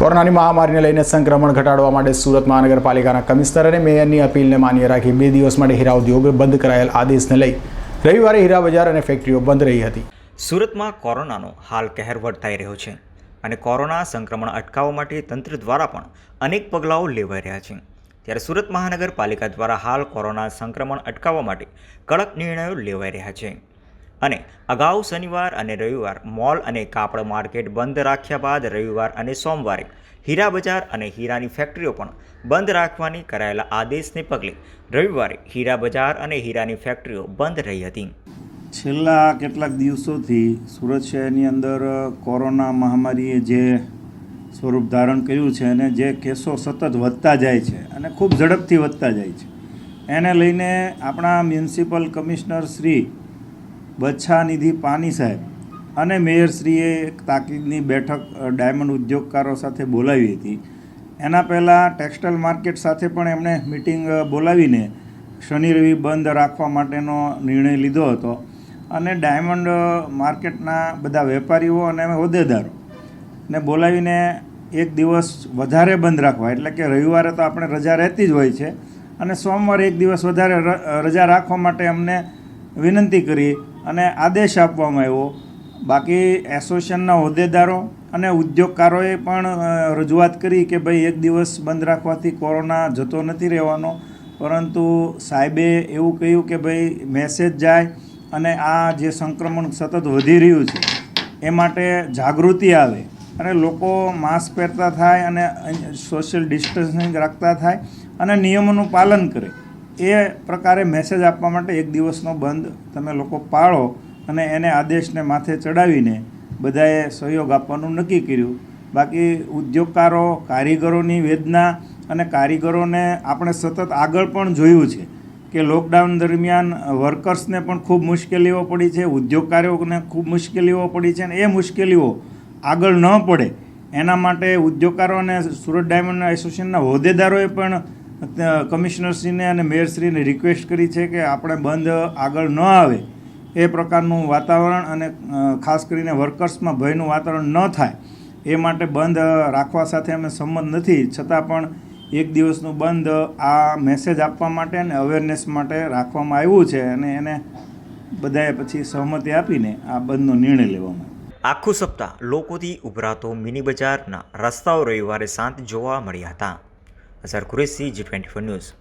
કોરોનાની મહામારીને લઈને સંક્રમણ ઘટાડવા માટે સુરત મહાનગરપાલિકાના કમિશનર અને મેયરની અપીલને માન્ય રાખી બે દિવસ માટે હીરા ઉદ્યોગ બંધ કરાયેલ આદેશને લઈ રવિવારે હીરા બજાર અને ફેક્ટરીઓ બંધ રહી હતી. સુરતમાં કોરોનાનો હાલ કહેર વર્તાઈ રહ્યો છે અને કોરોના સંક્રમણ અટકાવવા માટે તંત્ર દ્વારા પણ અનેક પગલાઓ લેવાઈ રહ્યા છે. ત્યારે સુરત મહાનગરપાલિકા દ્વારા હાલ કોરોના સંક્રમણ અટકાવવા માટે કડક નિર્ણયો લેવાઈ રહ્યા છે. અને અગાઉ શનિવાર અને રવિવાર મોલ અને કાપડ માર્કેટ બંધ રાખ્યા બાદ રવિવાર અને સોમવારે હીરા બજાર અને હીરાની ફેક્ટરીઓ પણ બંધ રાખવાની કરાયેલા આદેશને પગલે રવિવારે હીરા બજાર અને હીરાની ફેક્ટરીઓ બંધ રહી હતી. છેલ્લા કેટલાક દિવસોથી સુરત શહેરની અંદર કોરોના મહામારીએ જે સ્વરૂપ ધારણ કર્યું છે અને જે કેસો સતત વધતા જાય છે અને ખૂબ ઝડપથી વધતા જાય છે. એને લઈને આપણા મ્યુનિસિપલ કમિશનર શ્રી બચ્છા નિધિ પાની સાહેબ અને મેયરશ્રીએ તાકીદની બેઠક ડાયમંડ ઉદ્યોગકારો સાથે બોલાવી હતી. એના પહેલાં ટેક્સટાઇલ માર્કેટ સાથે પણ એમણે મિટિંગ બોલાવીને શનિ રવિ બંધ રાખવા માટેનો નિર્ણય લીધો હતો અને ડાયમંડ માર્કેટના બધા વેપારીઓ અને હોદ્દેદારો ને બોલાવીને એક દિવસ વધારે બંધ રાખવા, એટલે કે રવિવારે તો આપણે રજા રહેતી જ હોય છે, અને સોમવારે એક દિવસ વધારે રજા રાખવા માટે અમને વિનંતી કરી. અને આદેશ આપવામાં આવ્યો. બાકી એસોસિએશનના હોદ્દેદારો અને ઉદ્યોગકારોએ પણ રજૂઆત કરી કે ભાઈ એક દિવસ બંધ રાખવાથી કોરોના જતો નથી રહેવાનો. પરંતુ સાહેબે એવું કહ્યું કે ભાઈ મેસેજ જાય અને આ જે સંક્રમણ સતત વધી રહ્યું છે, એ માટે જાગૃતિ આવે અને લોકો માસ્ક પહેરતા થાય અને સોશિયલ ડિસ્ટન્સિંગ રાખતા થાય અને નિયમોનું પાલન કરે. એ પ્રકારે મેસેજ આપવા માટે એક દિવસનો બંધ તમે લોકો પાળો અને એને આદેશને માથે ચડાવીને બધાએ સહયોગ આપવાનું નક્કી કર્યું. બાકી ઉદ્યોગકારો, કારીગરોની વેદના અને કારીગરોને આપણે સતત આગળ પણ જોયું છે કે લોકડાઉન દરમિયાન વર્કર્સને પણ ખૂબ મુશ્કેલીઓ પડી છે, ઉદ્યોગકારોને ખૂબ મુશ્કેલીઓ પડી છે અને એ મુશ્કેલીઓ આગળ ન પડે. એના માટે ઉદ્યોગકારો અને સુરત ડાયમંડ એસોસિએશનના હોદ્દેદારોએ પણ કમિશનરશ્રીને અને મેયરશ્રીને રિક્વેસ્ટ કરી છે કે આપણે બંધ આગળ ન આવે એ પ્રકારનું વાતાવરણ અને ખાસ કરીને વર્કર્સમાં ભયનું વાતાવરણ ન થાય એ માટે બંધ રાખવા સાથે અમે સંમત નથી. છતાં પણ એક દિવસનું બંધ આ મેસેજ આપવા માટે અને અવેરનેસ માટે રાખવામાં આવ્યું છે અને એને બધાએ પછી સહમતિ આપીને આ બંધનો નિર્ણય લેવામાં આખું સપ્તાહ લોકોથી ઉભરાતો મિની બજારના રસ્તાઓ રવિવારે શાંત જોવા મળ્યા હતા. Azhar Qureshi ji twenty four news